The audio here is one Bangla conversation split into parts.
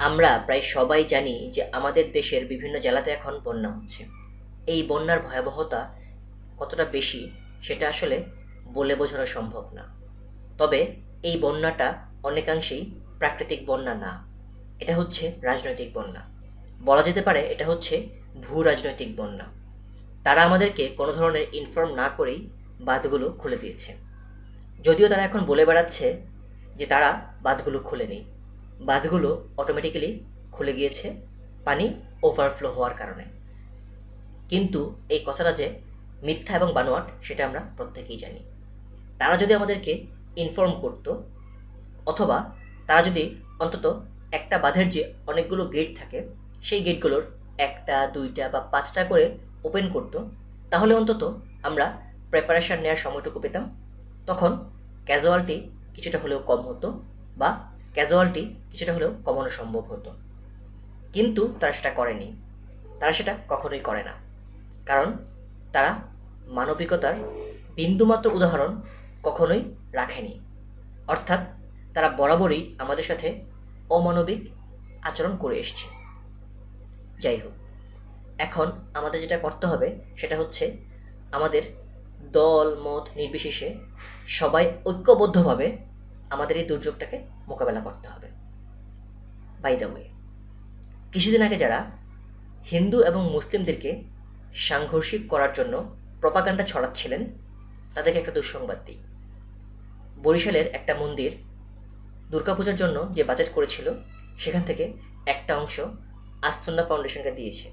আমরা প্রায় সবাই জানি যে আমাদের দেশের বিভিন্ন জেলাতে এখন বন্যা হচ্ছে। এই বন্যার ভয়াবহতা কতটা বেশি সেটা আসলে বলে বোঝানো সম্ভব না। তবে এই বন্যাটা অনেকাংশেই প্রাকৃতিক বন্যা না। এটা হচ্ছে রাজনৈতিক বন্যা। বলা যেতে পারে এটা হচ্ছে ভূ রাজনৈতিক বন্যা। তারা আমাদেরকে কোনো ধরনের ইনফর্ম না করেই বাঁধগুলো খুলে দিয়েছে। যদিও তারা এখন বলে বেড়াচ্ছে যে তারা বাঁধগুলো খুলেনি। বাঁধগুলো অটোমেটিক্যালি খুলে গিয়েছে, পানি ওভারফ্লো হওয়ার কারণে। কিন্তু এই কথাটা যে মিথ্যা এবং বানোয়াট, সেটা আমরা প্রত্যেকেই জানি। তারা যদি আমাদেরকে ইনফর্ম করত, অথবা তারা যদি অন্তত একটা বাঁধের যে অনেকগুলো গেট থাকে, সেই গেটগুলোর একটা, দুইটা বা পাঁচটা করে ওপেন করত, তাহলে অন্তত আমরা প্রেপারেশান নেওয়ার সময়টুকু পেতাম। তখন ক্যাজুয়ালটি কিছুটা হলেও কম হতো বা ক্যাজুয়ালিটি কিছুটা হলেও কমানো সম্ভব হতো। কিন্তু তারা সেটা করেনি। তারা সেটা কখনোই করে না। কারণ তারা মানবিকতার বিন্দুমাত্র উদাহরণ কখনোই রাখেনি। অর্থাৎ তারা বরাবরই আমাদের সাথে অমানবিক আচরণ করে এসছে। যাই হোক, এখন আমাদের যেটা করতে হবে সেটা হচ্ছে আমাদের দল, মত নির্বিশেষে সবাই ঐক্যবদ্ধভাবে আমাদের এই দুর্যোগটাকে মোকাবেলা করতে হবে। বাই দ্য ওয়ে কিছুদিন আগে যারা হিন্দু এবং মুসলিমদেরকে সাংঘর্ষিক করার জন্য প্রপাগান্ডা ছড়াচ্ছিলেন, তাদেরকে একটা দুঃসংবাদ দিই। বরিশালের একটা মন্দির দুর্গাপূজার জন্য যে বাজেট করেছিল, সেখান থেকে একটা অংশ আসন্না ফাউন্ডেশনকে দিয়েছে।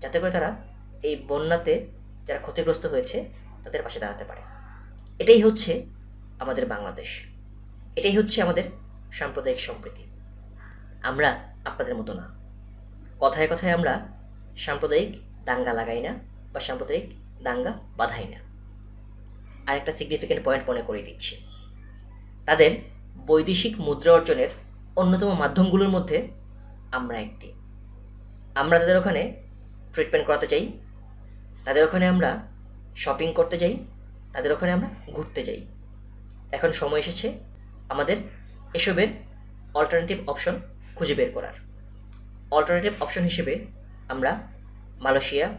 যাতে করে তারা এই বন্যাতে যারা ক্ষতিগ্রস্ত হয়েছে, তাদের পাশে দাঁড়াতে পারে। এটাই হচ্ছে আমাদের বাংলাদেশ। এটাই হচ্ছে আমাদের সাম্প্রদায়িক সম্প্রীতি। আমরা আপনাদের মতো না। কথায় কথায় আমরা সাম্প্রদায়িক দাঙ্গা লাগাই না বা সাম্প্রদায়িক দাঙ্গা বাধাই না। আর একটা সিগনিফিক্যান্ট পয়েন্ট মনে করে দিচ্ছি। তাদের বৈদেশিক মুদ্রা অর্জনের অন্যতম মাধ্যমগুলোর মধ্যে আমরা একটি। আমরা তাদের ওখানে ট্রিটমেন্ট করাতে চাই। তাদের ওখানে আমরা শপিং করতে যাই তাদের ওখানে আমরা ঘুরতে যাই এখন সময় এসেছে আমাদের এসবের অল্টারনেটিভ অপশন খুঁজে বের করার। অল্টারনেটিভ অপশন হিসেবে আমরা Malaysia,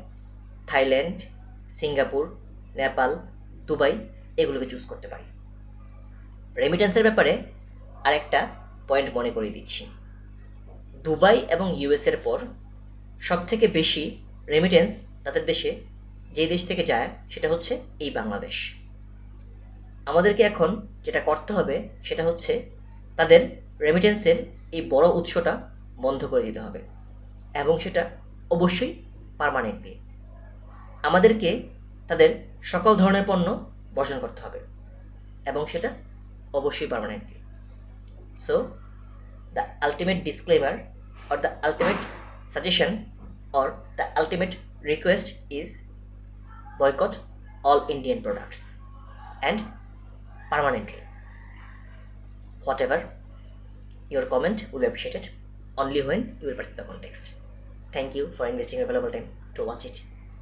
Thailand, Singapore, Nepal, Dubai এগুলোকে চুজ করতে পারি। রেমিটেন্সের ব্যাপারে আরেকটা পয়েন্ট মনে করিয়ে দিচ্ছি। দুবাই এবং ইউএসের পর সবথেকে বেশি রেমিটেন্স তাদের দেশে যে দেশ থেকে যায় সেটা হচ্ছে এই বাংলাদেশ। আমাদেরকে এখন যেটা করতে হবে সেটা হচ্ছে তাদের রেমিটেন্সের এই বড় উৎসটা বন্ধ করে দিতে হবে এবং সেটা অবশ্যই পারমানেন্টলি আমাদেরকে তাদের সকল ধরনের পণ্য বর্জন করতে হবে এবং সেটা অবশ্যই permanently so the ultimate disclaimer or the ultimate suggestion or the ultimate request is boycott all Indian products and permanently. Whatever your comment will be appreciated only when you will perceive the context. Thank you for investing your valuable time to watch it.